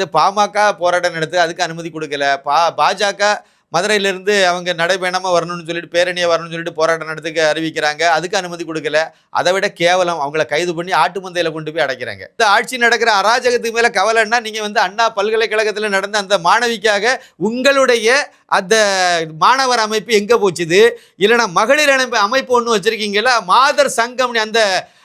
இது பாமக போராட்டம் நடத்து அதுக்கு அனுமதி கொடுக்கல. பா பாஜக மதுரையிலேருந்து அவங்க நடைபயணமாக வரணும்னு சொல்லிட்டு பேரணியை வரணும்னு சொல்லிட்டு போராட்டம் நடத்துக்கு அறிவிக்கிறாங்க. அதுக்கு அனுமதி கொடுக்கல. அதை விட கேவலம் அவங்கள கைது பண்ணி ஆட்டு மந்தையில் கொண்டு போய் அடைக்கிறாங்க. இந்த ஆட்சி நடக்கிற அராஜகத்துக்கு மேலே கவலைன்னா நீங்கள் வந்து அண்ணா பல்கலைக்கழகத்தில் நடந்த அந்த மாணவிக்காக உங்களுடைய அந்த மாணவர் அமைப்பு எங்கே போச்சுது? இல்லைன்னா மகளிர் அமைப்பு அமைப்பு ஒன்று வச்சுருக்கீங்களா மாதர் சங்கம் அந்த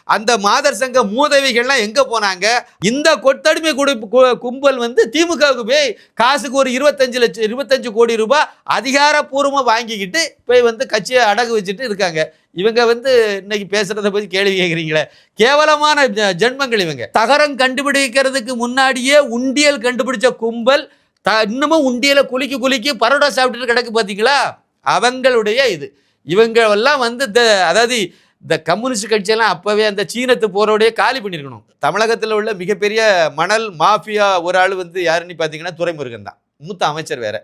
அந்த மாதர் சங்க மூதவிகள்லாம் எங்கே போனாங்க? இந்த கொத்தடிமை குடி கும்பல் வந்து திமுகவுக்கு போய் காசுக்கு ஒரு இருபத்தஞ்சு லட்சம் இருபத்தஞ்சு கோடி ரூபாய் அதிகாரப்பூர்வமாக வாங்கிக்கிட்டு போய் வந்து கட்சியை அடகு வச்சுட்டு இருக்காங்க. இவங்க வந்து இன்னைக்கு பேசுறத பத்தி கேள்வி கேட்குறீங்களே கேவலமான ஜ- ஜென்மங்கள் இவங்க. தகரம் கண்டுபிடிக்கிறதுக்கு முன்னாடியே உண்டியல் கண்டுபிடிச்ச கும்பல் த இன்னமும் உண்டியலை குலுக்கி குலுக்கி பரோட்டா சாப்பிட்டுட்டு கிடக்கு பார்த்தீங்களா அவங்களுடைய இது. இவங்க எல்லாம் வந்து அதாவது இந்த கம்யூனிஸ்ட் கட்சியெல்லாம் அப்போவே அந்த சீனத்து போரோடையே காலி பண்ணியிருக்கணும் தமிழகத்தில் உள்ள மிகப்பெரிய மணல் மாஃபியா ஒரு ஆள் வந்து யாருன்னு பார்த்தீங்கன்னா துரைமுருகன் தான். மூத்த அமைச்சர் வேற.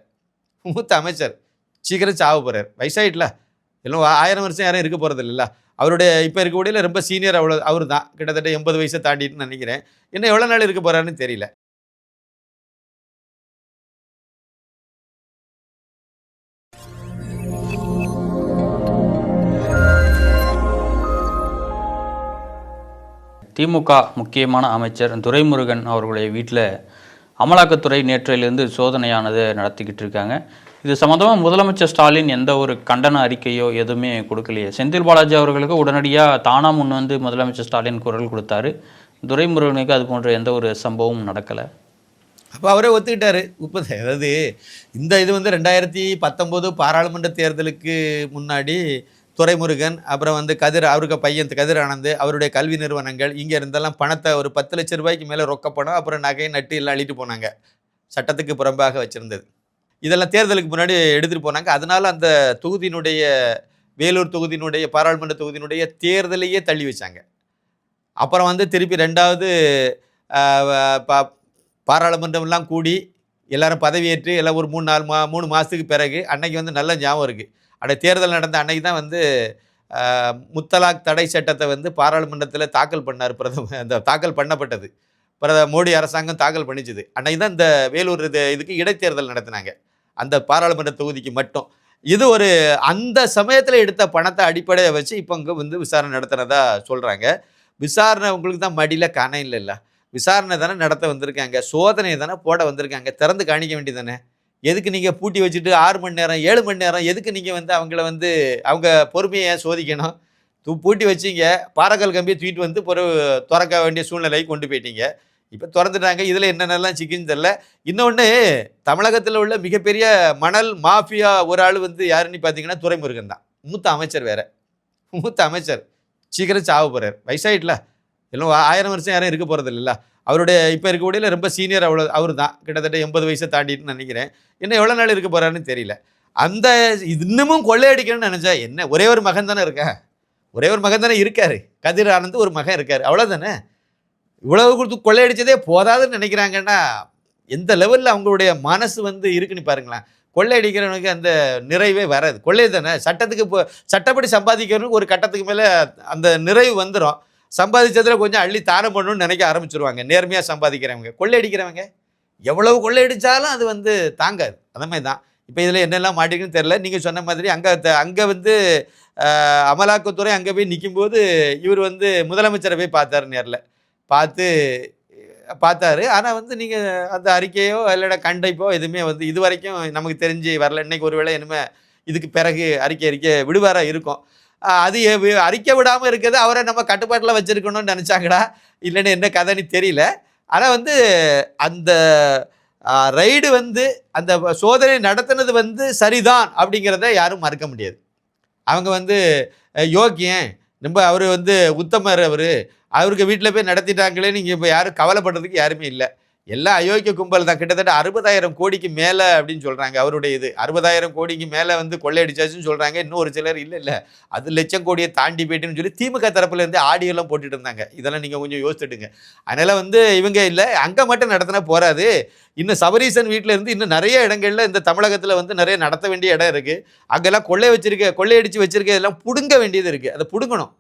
மூத்த அமைச்சர். சீக்கிரம் சாவ போகிறார் வயசாயிட்டல. எல்லாம் ஆயிரம் வருஷம் யாரும் இருக்க போகிறது இல்லைல்ல. அவருடைய இப்போ இருக்கக்கூடிய ரொம்ப சீனியர் அவ்வளோ அவர் தான் கிட்டத்தட்ட எண்பது வயசை தாண்டிட்டுன்னு நினைக்கிறேன். இன்னும் எவ்வளோ நாள் இருக்க போகிறாருன்னு தெரியல. திமுக முக்கியமான அமைச்சர் துரைமுருகன் அவர்களுடைய வீட்டில் அமலாக்கத்துறை நேற்றையிலிருந்து சோதனையானது நடத்திக்கிட்டு இருக்காங்க. இது சம்மந்தமாக முதலமைச்சர் ஸ்டாலின் எந்த ஒரு கண்டன அறிக்கையோ எதுவுமே கொடுக்கலையே. செந்தில் பாலாஜி அவர்களுக்கு உடனடியாக தானா முன் வந்து முதலமைச்சர் ஸ்டாலின் குரல் கொடுத்தாரு. துரைமுருகனுக்கு அது போன்ற எந்த ஒரு சம்பவமும் நடக்கலை. அப்போ அவரே ஒத்துக்கிட்டாரு. முப்பது அதாவது இந்த இது வந்து ரெண்டாயிரத்தி பத்தொம்போது பாராளுமன்ற தேர்தலுக்கு முன்னாடி துரைமுருகன் அப்புறம் வந்து கதிர் அவருக்கு பையன் கதிர் ஆனந்த் அவருடைய கல்வி நிறுவனங்கள் இங்கே இருந்தெல்லாம் பணத்தை ஒரு பத்து லட்ச ரூபாய்க்கு மேலே ரொக்க பணம் அப்புறம் நகை நட்டு எல்லாம் அழிட்டு போனாங்க. சட்டத்துக்கு புறம்பாக வச்சுருந்தது. இதெல்லாம் தேர்தலுக்கு முன்னாடி எடுத்துகிட்டு போனாங்க. அதனால் அந்த தொகுதியினுடைய வேலூர் தொகுதியினுடைய பாராளுமன்ற தொகுதியினுடைய தேர்தலையே தள்ளி வச்சாங்க. அப்புறம் வந்து திருப்பி ரெண்டாவது பா- பாராளுமன்றம்லாம் கூடி எல்லாரும் பதவியேற்று எல்லாம் ஒரு மூணு நாலு மா மூணு மாதத்துக்கு பிறகு அன்னைக்கு வந்து நல்ல ஞாபகம் இருக்குது அட தேர்தல் நடந்த அன்னைக்கு தான் வந்து முத்தலாக் தடை சட்டத்தை வந்து பாராளுமன்றத்தில் தாக்கல் பண்ணார் பிரதமர் அந்த தாக்கல் பண்ணப்பட்டது. பிரத மோடி அரசாங்கம் தாக்கல் பண்ணிச்சுது. அன்னைக்கு தான் இந்த வேலூர் இது இதுக்கு இடைத்தேர்தல் நடத்தினாங்க. அந்த பாராளுமன்ற தொகுதிக்கு மட்டும். இது ஒரு அந்த சமயத்தில் எடுத்த பணத்தை அடிப்படையை வச்சு இப்போ இங்கே வந்து விசாரணை நடத்துகிறதா சொல்கிறாங்க விசாரணை உங்களுக்கு தான் மடியில் கணம் இல்லை விசாரணை தானே நடத்த வந்திருக்காங்க. சோதனை தானே போட வந்திருக்காங்க. திறந்து காணிக்க வேண்டியதானே எதுக்கு நீங்கள் பூட்டி வச்சுட்டு ஆறு மணி நேரம் ஏழு மணி நேரம் எதுக்கு நீங்கள் வந்து அவங்கள வந்து அவங்க பொறுமையை ஏன் சோதிக்கணும்? தூ பூட்டி வச்சீங்க. பாறைக்கல் கம்பியை தூக்கிட்டு வந்து பொறு திறக்க வேண்டிய சூழ்நிலைக்கு கொண்டு போயிட்டீங்க. இப்போ திறந்துட்டாங்க. இதில் என்னென்னலாம் சிக்கின்னு தெரில இன்னொன்று தமிழகத்தில் உள்ள மிகப்பெரிய மணல் மாஃபியா ஒரு ஆள் வந்து யாருன்னு பார்த்தீங்கன்னா துரைமுருகன் தான். மூத்த அமைச்சர் வேறு. மூத்த அமைச்சர். சீக்கிரம் சாவ போகிறார் வயசாயிட்டல. எல்லாம் ஆயிரம் வருஷம் யாரும் இருக்க போகிறது இல்லைல்ல அவருடைய இப்போ இருக்கக்கூடிய ரொம்ப சீனியர் அவ்வளோ அவர் தான் கிட்டத்தட்ட எண்பது வயசை தாண்டிட்டுன்னு நினைக்கிறேன். இன்னும் எவ்வளோ நாள் இருக்க போகிறாருன்னு தெரியல. அந்த இது இன்னமும் கொள்ளையடிக்கணும்னு நினச்சா என்ன? ஒரே ஒரு மகன் தானே இருக்கா? ஒரே ஒரு மகன் தானே இருக்கார். கதிர் ஆனந்த் ஒரு மகன் இருக்காரு. அவ்வளோதானே இவ்வளவு கொடுத்து கொள்ளையடித்ததே போதாதுன்னு நினைக்கிறாங்கன்னா எந்த லெவலில் அவங்களுடைய மனசு வந்து இருக்குன்னு பாருங்களேன். கொள்ளையடிக்கிறவனுக்கு அந்த நிறைவே வராது. கொள்ளை தானே சட்டத்துக்கு இப்போ சட்டப்படி சம்பாதிக்கிறவனுக்கு ஒரு கட்டத்துக்கு மேலே அந்த நிறைவு வந்துடும் சம்பாதிச்சதில் கொஞ்சம் அள்ளி தானம் பண்ணணும்னு நினைக்க ஆரம்பிச்சிருவாங்க. நேர்மையாக சம்பாதிக்கிறவங்க. கொள்ளையடிக்கிறவங்க. எவ்வளவு கொள்ளையடித்தாலும் அது வந்து தாங்காது. அந்த மாதிரி தான். இப்போ இதில் என்னெல்லாம் மாட்டிருக்குன்னு தெரில நீங்கள் சொன்ன மாதிரி அங்கே அங்கே வந்து அமலாக்கத்துறை அங்கே போய் நிற்கும்போது இவர் வந்து முதலமைச்சரை போய் பார்த்தாரு நேரில். பார்த்து பார்த்தாரு. ஆனால் வந்து நீங்கள் அந்த அறிக்கையோ இல்லைனா கண்டைப்போ எதுவுமே வந்து இது வரைக்கும் நமக்கு தெரிஞ்சு வரல. இன்னைக்கு ஒருவேளை இனிமேல் இதுக்கு பிறகு அறிக்கை அறிக்கை விடுவாராக இருக்கும். அது அறிக்க விடாமல் இருக்கிறது அவரை நம்ம கட்டுப்பாட்டில் வச்சுருக்கணும்னு நினச்சாங்கடா. இல்லைன்னு என்ன கதைன்னு தெரியல. ஆனால் வந்து அந்த ரைடு வந்து அந்த சோதனை நடத்தினது வந்து சரிதான் அப்படிங்கிறத யாரும் மறக்க முடியாது. அவங்க வந்து யோக்கியன். ரொம்ப அவர் வந்து உத்தமர் அவர். அவருக்கு வீட்டில் போய் நடத்திட்டாங்களே நீங்கள் இப்போ யாரும் கவலைப்படுறதுக்கு யாருமே இல்லை. எல்லாம் அயோக்கிய கும்பல் தான். கிட்டத்தட்ட அறுபதாயிரம் கோடிக்கு மேலே அப்படின்னு சொல்கிறாங்க அவருடைய இது. அறுபதாயிரம் கோடிக்கு மேலே வந்து கொள்ளையடிச்சாச்சுன்னு சொல்கிறாங்க இன்னும் ஒரு சிலர் இல்லை இல்லை. அது லட்சம் கோடியை தாண்டி போயிட்டுன்னு சொல்லி திமுக தரப்புலேருந்து ஆடியோலாம் போட்டுட்டு இருந்தாங்க. இதெல்லாம் நீங்கள் கொஞ்சம் யோசிச்சுடுங்க அதனால் வந்து இவங்க இல்லை அங்கே மட்டும் நடத்தினா போகாது இன்னும் சபரீசன் வீட்டில் இருந்து இன்னும் நிறைய இடங்கள்ல இந்த தமிழகத்தில் வந்து நிறைய நடத்த வேண்டிய இடம் இருக்குது அங்கெல்லாம் கொள்ளை வச்சிருக்க கொள்ளையடிச்சு வச்சிருக்க இதெல்லாம் புடுங்க வேண்டியது இருக்குது அதை பிடுங்கணும்.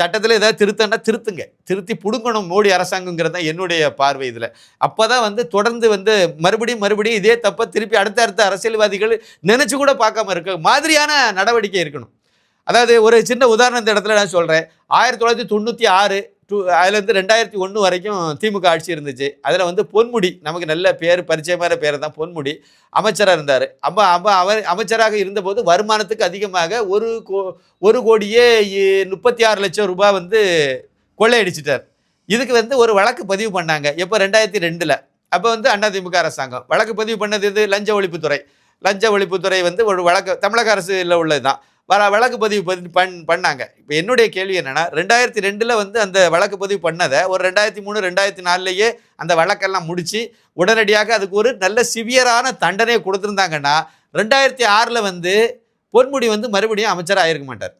சட்டத்தில் ஏதாவது திருத்தன்னா திருத்துங்க. திருத்தி பிடுங்கணும் மோடி அரசாங்கங்கிறது தான் என்னுடைய பார்வை இதில். அப்போ தான் வந்து தொடர்ந்து வந்து மறுபடியும் மறுபடியும் இதே தப்பை திருப்பி அடுத்த அடுத்த அரசியல்வாதிகள் நினச்சி கூட பார்க்காம இருக்க மாதிரியான நடவடிக்கை இருக்கணும். அதாவது ஒரு சின்ன உதாரணத்த இடத்துல நான் சொல்கிறேன் ஆயிரத்தி தொள்ளாயிரத்தி தொண்ணூற்றி ஆறு டூ அதுலேருந்து ரெண்டாயிரத்தி ஒன்று வரைக்கும் திமுக ஆட்சி இருந்துச்சு. அதில் வந்து பொன்முடி நமக்கு நல்ல பேர் பரிச்சயமான பேர் தான் பொன்முடி. அமைச்சராக இருந்தார். அப்போ அப்போ அவர் அமைச்சராக இருந்தபோது வருமானத்துக்கு அதிகமாக ஒரு கோ ஒரு கோடியே முப்பத்தி ஆறு லட்சம் ரூபாய் வந்து கொள்ளையடிச்சிட்டார். இதுக்கு வந்து ஒரு வழக்கு பதிவு பண்ணாங்க. எப்போ? ரெண்டாயிரத்தி ரெண்டில். அப்போ வந்து அதிமுக அரசாங்கம். வழக்கு பதிவு பண்ணது இது லஞ்ச ஒழிப்புத்துறை. லஞ்ச ஒழிப்புத்துறை வந்து ஒரு வழக்கு தமிழக அரசில் உள்ளது தான் வர வழக்கு பதிவு பதி- பண் பண்ணாங்க. இப்போ என்னுடைய கேள்வி என்னென்னா ரெண்டாயிரத்தி ரெண்டில் வந்து அந்த வழக்கு பதிவு பண்ணதை ஒரு ரெண்டாயிரத்தி மூணு ரெண்டாயிரத்தி நாலுலேயே அந்த வழக்கெல்லாம் முடித்து உடனடியாக அதுக்கு ஒரு நல்ல சிவியரான தண்டனையை கொடுத்துருந்தாங்கன்னா ரெண்டாயிரத்தி ஆறில் வந்து பொன்முடி வந்து மறுபடியும் அமைச்சராக ஆயிருக்க மாட்டார்.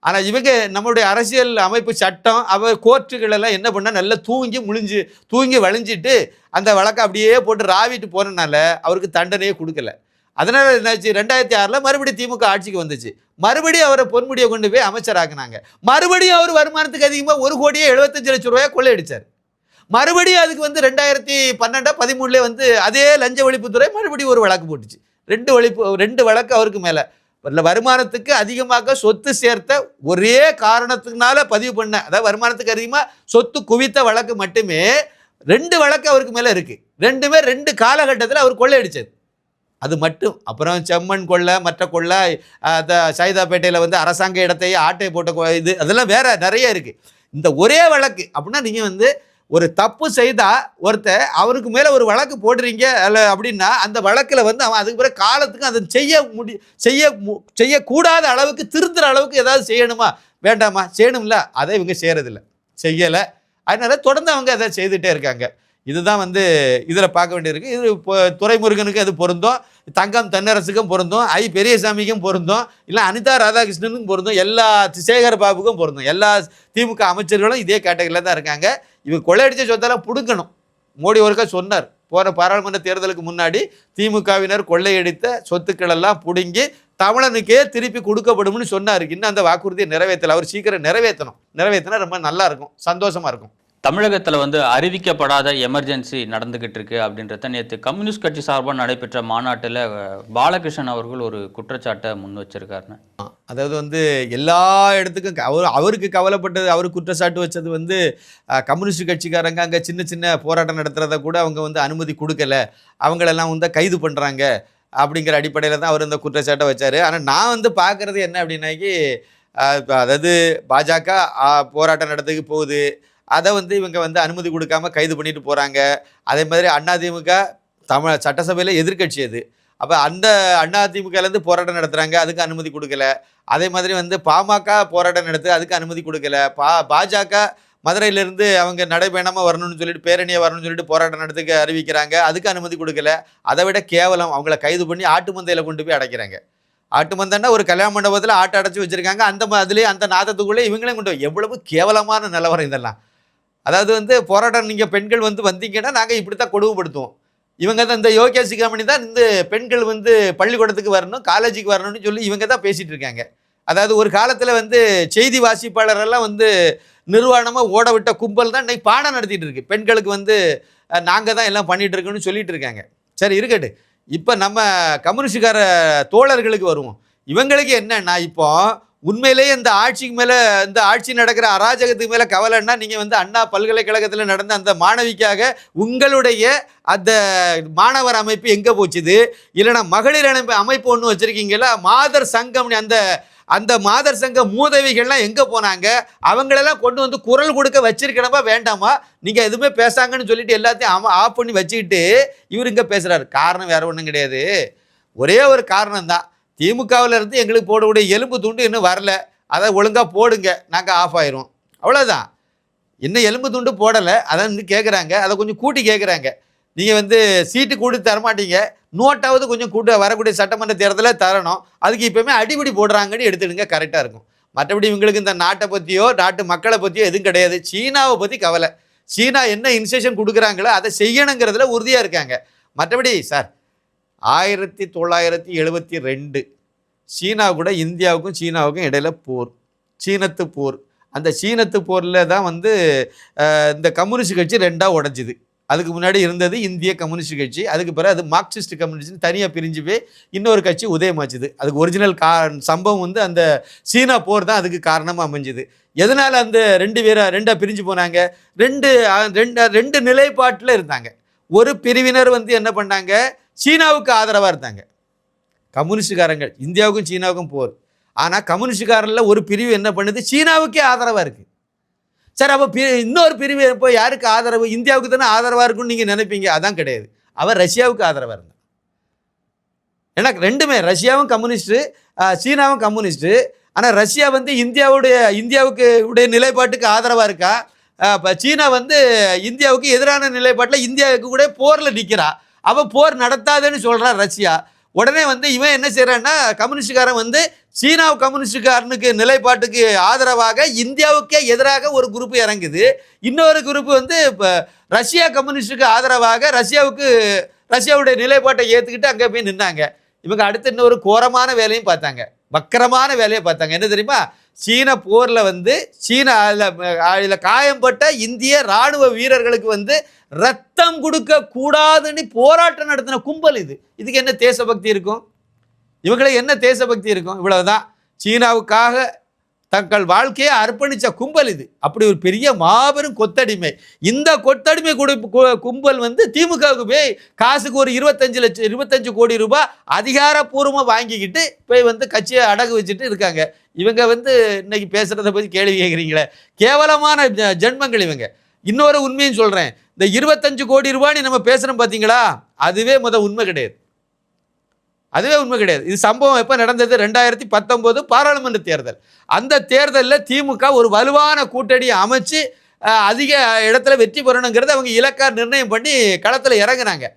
ஆனால் இவங்க நம்மளுடைய அரசியல் அமைப்பு சட்டம் அவ கோர்ட்டுகள் எல்லாம் என்ன பண்ணால் நல்லா தூங்கி முழிஞ்சு தூங்கி வழிஞ்சிட்டு அந்த வழக்கை அப்படியே போட்டு ராவிட்டு போனனால அவருக்கு தண்டனையே கொடுக்கல. அதனால் என்னாச்சு ரெண்டாயிரத்தி ஆறில் மறுபடியும் திமுக ஆட்சிக்கு வந்துச்சு. மறுபடியும் அவரை பொன்முடியை கொண்டு போய் அமைச்சராக்குனாங்க. மறுபடியும் அவர் வருமானத்துக்கு அதிகமாக ஒரு கோடியே எழுபத்தஞ்சு லட்சம் ரூபாய் கொள்ளையடிச்சார். மறுபடியும் அதுக்கு வந்து ரெண்டாயிரத்தி பன்னெண்டா பதிமூணுலேயே வந்து அதே லஞ்ச ஒழிப்புத்துறை மறுபடியும் ஒரு வழக்கு போட்டுச்சு. ரெண்டு ஒழிப்பு ரெண்டு வழக்கு அவருக்கு மேலே. இல்லை வருமானத்துக்கு அதிகமாக சொத்து சேர்த்த ஒரே காரணத்துக்குனால பதிவு பண்ண அதாவது வருமானத்துக்கு அதிகமாக சொத்து குவித்த வழக்கு மட்டுமே ரெண்டு வழக்கு அவருக்கு மேலே இருக்குது ரெண்டுமே ரெண்டு காலகட்டத்தில் அவர் கொள்ளையடிச்சது அது மட்டும். அப்புறம் செம்மண் கொள்ளை மற்ற கொள்ளை அந்த சைதாப்பேட்டையில் வந்து அரசாங்க இடத்தையே ஆட்டை போட்ட இது அதெல்லாம் வேறு நிறைய இருக்குது இந்த ஒரே வழக்கு அப்படின்னா நீங்கள் வந்து ஒரு தப்பு செய்தால் ஒருத்தர் அவருக்கு மேலே ஒரு வழக்கு போடுறீங்க அல்ல அப்படின்னா அந்த வழக்கில் வந்து அவன் அதுக்கு பிறகு காலத்துக்கு அதை செய்ய முடி செய்ய மு- செய்யக்கூடாத அளவுக்கு திருத்துற அளவுக்கு ஏதாவது செய்யணுமா? வேண்டாமா? செய்யணும்ல. அதை இவங்க செய்கிறதில்ல செய்யலை. அதனால தொடர்ந்து அவங்க அதை செய்துகிட்டே இருக்காங்க. இதுதான் வந்து இதில் பார்க்க வேண்டியிருக்கு. இது இப்போ துரைமுருகனுக்கு அது பொருந்தும். தங்கம் தென்னரசுக்கும் பொருந்தும். ஐ பெரியசாமிக்கும் பொருந்தும். இல்லை அனிதா ராதாகிருஷ்ணனுக்கும் பொருந்தும். எல்லா சேகர் பாபுக்கும் பொருந்தும். எல்லா திமுக அமைச்சர்களும் இதே கேட்டகரியில் தான் இருக்காங்க. இவங்க கொள்ளையடிச்ச சொத்தெல்லாம் பிடுங்கணும். மோடி ஒருக்கா சொன்னார். போகிற பாராளுமன்ற தேர்தலுக்கு முன்னாடி திமுகவினர் கொள்ளையடித்த சொத்துக்களெல்லாம் பிடுங்கி தமிழனுக்கே திருப்பி கொடுக்கப்படும்னு சொன்னார். இன்னும் அந்த வாக்குறுதியை நிறைவேற்றலை அவர் சீக்கிரம் நிறைவேற்றணும் நிறைவேற்றினா ரொம்ப நல்லா இருக்கும். சந்தோஷமாக இருக்கும். தமிழகத்தில் வந்து அறிவிக்கப்படாத எமர்ஜென்சி நடந்துகிட்டு இருக்கு அப்படின்றத நேற்று கம்யூனிஸ்ட் கட்சி சார்பாக நடைபெற்ற மாநாட்டில் பாலகிருஷ்ணன் அவர்கள் ஒரு குற்றச்சாட்டை முன் வச்சிருக்காருன்னு. அதாவது வந்து எல்லா இடத்துக்கும் அவர் அவருக்கு கவலைப்பட்டது அவர் குற்றச்சாட்டு வச்சது வந்து கம்யூனிஸ்ட் கட்சிக்காரங்க அங்கே சின்ன சின்ன போராட்டம் நடத்துகிறத கூட அவங்க வந்து அனுமதி கொடுக்கல. அவங்களெல்லாம் வந்து கைது பண்ணுறாங்க அப்படிங்கிற அடிப்படையில் தான் அவர் இந்த குற்றச்சாட்டை வச்சார். ஆனால் நான் வந்து பார்க்குறது என்ன அப்படின்னாக்கி அதாவது பாஜக போராட்டம் நடத்துக்கு போகுது. அதை வந்து இவங்க வந்து அனுமதி கொடுக்காம கைது பண்ணிட்டு போகிறாங்க அதே மாதிரி அதிமுக தமிழ் சட்டசபையில் எதிர்க்கட்சி அது. அப்போ அந்த அதிமுகலேருந்து போராட்டம் நடத்துகிறாங்க அதுக்கு அனுமதி கொடுக்கல. அதே மாதிரி வந்து பாமக போராட்டம் நடத்து அதுக்கு அனுமதி கொடுக்கல. பா பாஜக மதுரையிலேருந்து அவங்க நடைபயணமாக வரணும்னு சொல்லிட்டு பேரணியை வரணும்னு சொல்லிட்டு போராட்டம் நடத்துக்க அறிவிக்கிறாங்க. அதுக்கு அனுமதி கொடுக்கல. அதை விட கேவலம் அவங்கள கைது பண்ணி ஆட்டு மந்தையில் கொண்டு போய் அடைக்கிறாங்க. ஆட்டு மந்தன்னா ஒரு கல்யாண மண்டபத்தில் ஆட்டை அடைச்சி வச்சுருக்காங்க. அந்த அதுலேயே அந்த நாதத்துக்குள்ளே இவங்களையும் கொண்டு எவ்வளவு கேவலமான நிலவரம் இதெல்லாம். அதாவது வந்து போராட்டம் நீங்கள் பெண்கள் வந்து வந்தீங்கன்னா நாங்கள் இப்படி தான் கொடுமைப்படுத்துவோம். இவங்க தான் இந்த யோகா சிகாமணி தான் இந்த பெண்கள் வந்து பள்ளிக்கூடத்துக்கு வரணும் காலேஜுக்கு வரணும்னு சொல்லி இவங்க தான் பேசிகிட்டு இருக்காங்க. அதாவது ஒரு காலத்தில் வந்து செய்தி வாசிப்பாளரெல்லாம் வந்து நிர்வாணமாக ஓட விட்ட கும்பல் தான் இன்றைக்கி பாடம் நடத்திட்டு இருக்கு. பெண்களுக்கு வந்து நாங்கள் தான் எல்லாம் பண்ணிகிட்டு இருக்கோம்னு சொல்லிட்டு இருக்காங்க. சரி இருக்கட்டு இப்போ நம்ம கம்யூனிஸ்டுக்கார தோழர்களுக்கு வருவோம். இவங்களுக்கு என்னன்னா இப்போ உண்மையிலேயே இந்த ஆட்சிக்கு மேலே இந்த ஆட்சி நடக்கிற அராஜகத்துக்கு மேலே கவலைன்னா நீங்கள் வந்து அண்ணா பல்கலைக்கழகத்தில் நடந்த அந்த மாணவிக்காக உங்களுடைய அந்த மாணவர் அமைப்பு எங்கே போச்சுது? இல்லைன்னா மகளிர் அமைப்பு அமைப்பு ஒன்று வச்சுருக்கீங்களா மாதர் சங்கம் அந்த அந்த மாதர் சங்க மூதவிகள்லாம் எங்கே போனாங்க? அவங்களெல்லாம் கொண்டு வந்து குரல் கொடுக்க வச்சிருக்கணுமா வேண்டாமா? நீங்கள் எதுவுமே பேசாங்கன்னு சொல்லிட்டு எல்லாத்தையும் ஆமா ஆஃப் பண்ணி வச்சுக்கிட்டு இவர் இங்கே பேசுகிறாரு காரணம் வேறு ஒன்றும் கிடையாது. ஒரே ஒரு காரணம் தான் திமுகவில் இருந்து எங்களுக்கு போடக்கூடிய எலும்பு துண்டு இன்னும் வரல. அதை ஒழுங்காக போடுங்க. நாங்கள் ஆஃப் ஆயிரும். அவ்வளோதான் இன்னும் எலும்பு துண்டு போடலை. அதை இன்னும் கேட்குறாங்க அதை கொஞ்சம் கூட்டி கேட்குறாங்க நீங்கள் வந்து சீட்டு கூட்டி தரமாட்டீங்க. நோட்டாவது கொஞ்சம் கூட்ட வரக்கூடிய சட்டமன்ற தேர்தலில் தரணும். அதுக்கு இப்போயுமே அடிபடி போடுறாங்கன்னு எடுத்துடுங்க. கரெக்டாக இருக்கும். மற்றபடி இவங்களுக்கு இந்த நாட்டை பற்றியோ நாட்டு மக்களை பற்றியோ எதுவும் கிடையாது. சீனாவை பற்றி கவலை. சீனா என்ன இன்ஸ்ட்ரக்ஷன் கொடுக்குறாங்களோ அதை செய்யணுங்கிறதுல உறுதியாக இருக்காங்க. மற்றபடி சார் ஆயிரத்தி தொள்ளாயிரத்தி எழுபத்தி ரெண்டு. சீனா கூட இந்தியாவுக்கும் சீனாவுக்கும் இடையில் போர். சீனத்து போர். அந்த சீனத்து போரில் தான் வந்து இந்த கம்யூனிஸ்ட் கட்சி ரெண்டாக உடைஞ்சுது. அதுக்கு முன்னாடி இருந்தது இந்திய கம்யூனிஸ்ட் கட்சி அதுக்கு பிறகு அது மார்க்சிஸ்ட் கம்யூனிஸ்ட்னு தனியாக பிரிஞ்சு போய் இன்னொரு கட்சி உதயமாச்சுது. அதுக்கு ஒரிஜினல் கா சம்பவம் வந்து அந்த சீனா போர் தான் அதுக்கு காரணமாக அமைஞ்சுது. எதனால் அந்த ரெண்டு பேரை ரெண்டாக பிரிஞ்சு போனாங்க? ரெண்டு ரெண்டு ரெண்டு நிலைப்பாட்டில் இருந்தாங்க. ஒரு பிரிவினர் வந்து என்ன பண்ணாங்க? சீனாவுக்கு ஆதரவாக இருந்தாங்க. கம்யூனிஸ்டுக்காரங்கள் இந்தியாவுக்கும் சீனாவுக்கும் போர். ஆனால் கம்யூனிஸ்டுக்காரனில் ஒரு பிரிவு என்ன பண்ணுது? சீனாவுக்கே ஆதரவாக இருக்குது சரி அப்போ பி இன்னொரு பிரிவு இப்போ யாருக்கு ஆதரவு? இந்தியாவுக்கு தானே ஆதரவாக இருக்குன்னு நீங்கள் நினைப்பீங்க? அதான் கிடையாது. அவர் ரஷ்யாவுக்கு ஆதரவாக இருந்தார். ஏன்னா ரெண்டுமே ரஷ்யாவும் கம்யூனிஸ்ட்டு சீனாவும் கம்யூனிஸ்ட்டு. ஆனால் ரஷ்யா வந்து இந்தியாவுடைய இந்தியாவுக்கு உடைய நிலைப்பாட்டுக்கு ஆதரவாக இருக்கா? இப்போ சீனா வந்து இந்தியாவுக்கு எதிரான நிலைப்பாட்டில் இந்தியாவுக்கு கூட போரில் நிற்கிறா அவள் போர் நடத்தாதுன்னு சொல்கிறா ரஷ்யா. உடனே வந்து இவன் என்ன செய்கிறான்னா கம்யூனிஸ்டுக்காரன் வந்து சீனா கம்யூனிஸ்டுக்காரனுக்கு நிலைப்பாட்டுக்கு ஆதரவாக இந்தியாவுக்கே எதிராக ஒரு குரூப் இறங்குது. இன்னொரு குரூப் வந்து இப்போ ரஷ்யா கம்யூனிஸ்டுக்கு ஆதரவாக ரஷ்யாவுக்கு ரஷ்யாவுடைய நிலைப்பாட்டை ஏற்றுக்கிட்டு அங்கே போய் நின்னாங்க. இவங்க அடுத்து இன்னொரு கோரமான வேலையும் பார்த்தாங்க. வக்கரமான வேலையை பார்த்தாங்க. என்ன தெரியுமா? சீன போரில் வந்து சீன அதில் காயம்பட்ட இந்திய ராணுவ வீரர்களுக்கு வந்து ரத்தம் கொடுக்க கூடாதுன்னு போராட்டம் நடத்தின கும்பல் இது. இதுக்கு என்ன தேசபக்தி இருக்கும்? இவங்களுக்கு என்ன தேசபக்தி இருக்கும்? இவ்வளவுதான். சீனாவுக்காக தங்கள் வாழ்க்கையை அர்ப்பணித்த கும்பல் இது. அப்படி ஒரு பெரிய மாபெரும் கொத்தடிமை. இந்த கொத்தடிமை கொடு கும்பல் வந்து திமுகவுக்கு போய் காசுக்கு ஒரு இருபத்தஞ்சு லட்சம் இருபத்தஞ்சு கோடி ரூபாய் அதிகாரப்பூர்வமாக வாங்கிக்கிட்டு போய் வந்து கட்சியை அடகு வச்சுட்டு இருக்காங்க. இவங்க வந்து இன்னைக்கு பேசுகிறத பற்றி கேள்வி கேட்குறீங்களே கேவலமான ஜ- ஜென்மங்கள் இவங்க. இன்னொரு உண்மையும் சொல்கிறேன் இந்த இருபத்தஞ்சு கோடி ரூபான்னு நம்ம பேசுகிறோம் பார்த்தீங்களா அதுவே முத உண்மை கிடையாது. அதுவே உண்மை கிடையாது. இது சம்பவம் எப்போ நடந்தது? ரெண்டாயிரத்தி பத்தொம்போது பாராளுமன்ற தேர்தல். அந்த தேர்தலில் திமுக ஒரு வலுவான கூட்டணியை அமைச்சு அதிக இடத்துல வெற்றி பெறணுங்கிறத அவங்க இலக்கா நிர்ணயம் பண்ணி களத்தில் இறங்குனாங்க.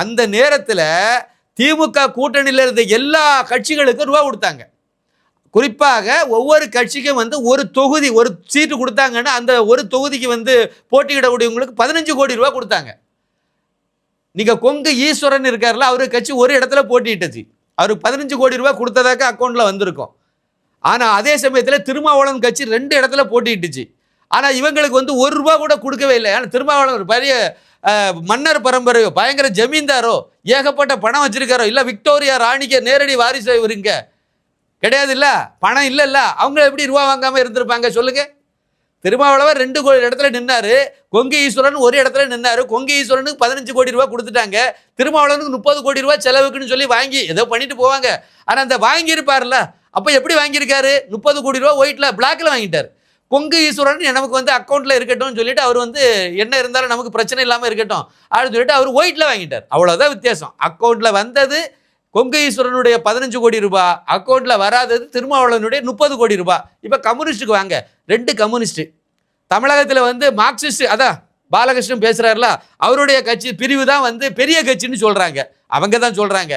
அந்த நேரத்தில் திமுக கூட்டணியில் இருந்த எல்லா கட்சிகளுக்கும் ரூபா கொடுத்தாங்க. குறிப்பாக ஒவ்வொரு கட்சிக்கும் வந்து ஒரு தொகுதி ஒரு சீட்டு கொடுத்தாங்கன்னா அந்த ஒரு தொகுதிக்கு வந்து போட்டியிடக்கூடியவங்களுக்கு பதினஞ்சு கோடி ரூபா கொடுத்தாங்க. நீங்க கொங்கு ஈஸ்வரன் இருக்கார்ல அவரு கட்சி ஒரு இடத்துல போட்டிட்டுச்சு. அவருக்கு பதினஞ்சு கோடி ரூபாய் கொடுத்ததாக்க அக்கௌண்ட்ல வந்திருக்கும். ஆனா அதே சமயத்துல திருமாவளவன் கட்சி ரெண்டு இடத்துல போட்டிட்டுச்சு. ஆனா இவங்களுக்கு வந்து ஒரு ரூபா கூட கொடுக்கவே இல்லை. ஏன்னா திருமாவளவன் ஒரு பெரிய மன்னர் பரம்பரையோ பயங்கர ஜமீன்தாரோ ஏகப்பட்ட பணம் வச்சிருக்காரோ இல்ல விக்டோரியா ராணிக்கு நேரடி வாரிசு இவருங்க. கிடையாது இல்ல பணம் இல்லைல்ல? அவங்க எப்படி ரூபா வாங்காம இருந்திருப்பாங்க சொல்லுங்க. திருமாவளவர் ரெண்டு கோ- இடத்துல நின்னாரு. கொங்கு ஈஸ்வரன் ஒரு இடத்துல நின்னாரு. கொங்கு ஈஸ்வரனுக்கு பதினஞ்சு கோடி ரூபாய் கொடுத்துட்டாங்க. திருமாவளவனுக்கு முப்பது கோடி ரூபாய் செலவுக்குன்னு சொல்லி வாங்கி ஏதோ பண்ணிட்டு போவாங்க. ஆனா அந்த வாங்கியிருப்பார்ல அப்ப எப்படி வாங்கியிருக்காரு? முப்பது கோடி ரூபாய் ஒயிட்ல பிளாக்ல வாங்கிட்டார். கொங்கு ஈஸ்வரன் நமக்கு வந்து அக்கௌண்ட்ல இருக்கட்டும்னு சொல்லிட்டு அவர் வந்து என்ன இருந்தாலும் நமக்கு பிரச்சனை இல்லாம இருக்கட்டும் அப்படின்னு சொல்லிட்டு அவர் ஒயிட்ல வாங்கிட்டார். அவ்வளவுதான் வித்தியாசம். அக்கௌண்ட்ல வந்தது கொங்கையீஸ்வரனுடைய பதினஞ்சு கோடி ரூபாய் அக்கௌண்ட்ல வராதது திருமாவளவனுடைய முப்பது கோடி ரூபாய் இப்ப கம்யூனிஸ்டுக்கு வாங்க. ரெண்டு கம்யூனிஸ்ட் தமிழகத்துல வந்து மார்க்சிஸ்ட் அதான் பாலகிருஷ்ணன் பேசுறாருல அவருடைய கட்சி பிரிவு தான் வந்து பெரிய கட்சின்னு சொல்றாங்க. அவங்க தான் சொல்றாங்க.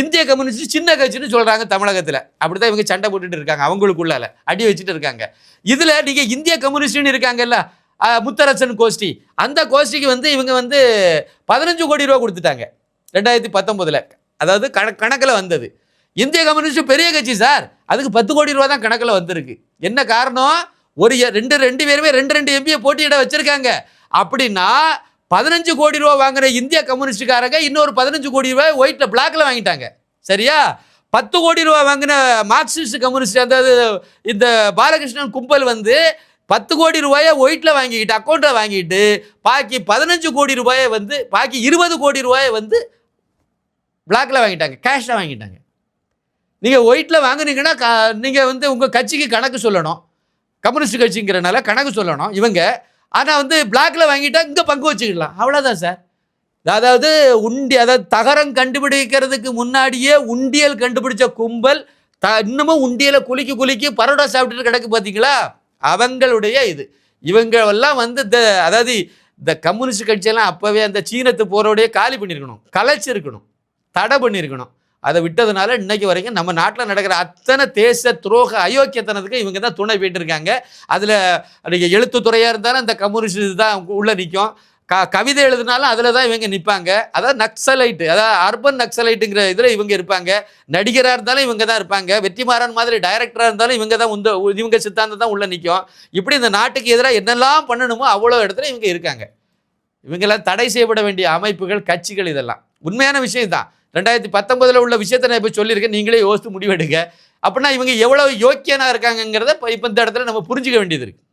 இந்திய கம்யூனிஸ்ட் சின்ன கட்சின்னு சொல்றாங்க தமிழகத்துல. அப்படிதான் இவங்க சண்டை போட்டுட்டு இருக்காங்க அவங்களுக்குள்ளால. அடி வச்சுட்டு இருக்காங்க. இதுல நீங்க இந்திய கம்யூனிஸ்ட்னு இருக்காங்கல்ல முத்தரசன் கோஷ்டி. அந்த கோஷ்டிக்கு வந்து இவங்க வந்து பதினஞ்சு கோடி ரூபா கொடுத்துட்டாங்க ரெண்டாயிரத்தி பத்தொன்பதுல. அதாவது கண கணக்கில் வந்தது. இந்திய கம்யூனிஸ்ட் பெரிய கட்சி சார். அதுக்கு பத்து கோடி ரூபா தான் கணக்கில் வந்திருக்கு. என்ன காரணம்? ஒரு ரெண்டு ரெண்டு பேருமே ரெண்டு ரெண்டு எம்பியை போட்டியிட வச்சுருக்காங்க. அப்படின்னா பதினஞ்சு கோடி ரூபா வாங்குற இந்திய கம்யூனிஸ்டுக்காரங்க இன்னொரு பதினஞ்சு கோடி ரூபாய் ஒயிட்ல பிளாக்ல வாங்கிட்டாங்க. சரியா? பத்து கோடி ரூபா வாங்கின மார்க்சிஸ்ட் கம்யூனிஸ்ட் அதாவது இந்த பாலகிருஷ்ணன் கும்பல் வந்து பத்து கோடி ரூபாயை ஒயிட்டில் வாங்கிக்கிட்டு அக்கௌண்ட்டில் வாங்கிட்டு பாக்கி பதினஞ்சு கோடி ரூபாயை வந்து பாக்கி இருபது கோடி ரூபாயை வந்து பிளாக்ல வாங்கிட்டாங்க கேஷில் வாங்கிட்டாங்க. நீங்கள் ஒயிட்டில் வாங்குனீங்கன்னா க நீங்கள் வந்து உங்கள் கட்சிக்கு கணக்கு சொல்லணும். கம்யூனிஸ்ட் கட்சிங்கிறனால கணக்கு சொல்லணும் இவங்க. ஆனால் வந்து பிளாக்ல வாங்கிட்டா இங்கே பங்கு வச்சுக்கலாம். அவ்வளோதான் சார். அதாவது உண்டி அதாவது தகரம் கண்டுபிடிக்கிறதுக்கு முன்னாடியே உண்டியல் கண்டுபிடிச்ச கும்பல் த இன்னமும் உண்டியலை குலுக்கி குலுக்கி பரோட்டா சாப்பிட்டுட்டு கிடக்கு பார்த்தீங்களா அவங்களுடைய இது. இவங்கெல்லாம் வந்து இந்த அதாவது இந்த கம்யூனிஸ்ட் கட்சியெல்லாம் அப்போவே அந்த சீனத்து போரோடைய காலி பண்ணியிருக்கணும் கலைச்சிருக்கணும். தடை பண்ணியிருக்கணும் அதை விட்டதுனால இன்னைக்கு வரைக்கும் நம்ம நாட்டில் நடக்கிற அத்தனை தேச துரோக அயோக்கியத்தனத்துக்கு இவங்க தான் துணை போயிட்டு இருக்காங்க அதில் நீங்கள் எழுத்துத்துறையாக இருந்தாலும் இந்த கம்யூனிஸ்ட் தான் உள்ளே நிற்கும் க கவிதை எழுதினாலும் அதில் தான் இவங்க நிற்பாங்க அதாவது நக்சலைட்டு அதாவது அர்பன் நக்சலைட்டுங்கிற இதில் இவங்க இருப்பாங்க. நடிகராக இருந்தாலும் இவங்க தான் இருப்பாங்க. வெற்றிமாறன் மாதிரி டைரக்டராக இருந்தாலும் இவங்க தான் உந்த இவங்க சித்தாந்தம் தான் உள்ளே நிற்கும் இப்படி இந்த நாட்டுக்கு எதிராக என்னெல்லாம் பண்ணணுமோ அவ்வளோ இடத்துல இவங்க இருக்காங்க. இவங்கெல்லாம் தடை செய்யப்பட வேண்டிய அமைப்புகள் கட்சிகள் இதெல்லாம். உண்மையான விஷயம் தான் ரெண்டாயிரத்தி பத்தொன்பதில் உள்ள விஷயத்தை நான் இப்போ சொல்லியிருக்கேன். நீங்களே யோசித்து முடிவெடுங்க. அப்படின்னா இவங்க எவ்வளோ யோக்கியனாக இருக்காங்கங்கிறத இப்போ இப்போ இந்த இடத்துல நம்ம புரிஞ்சுக்க வேண்டியது இருக்குது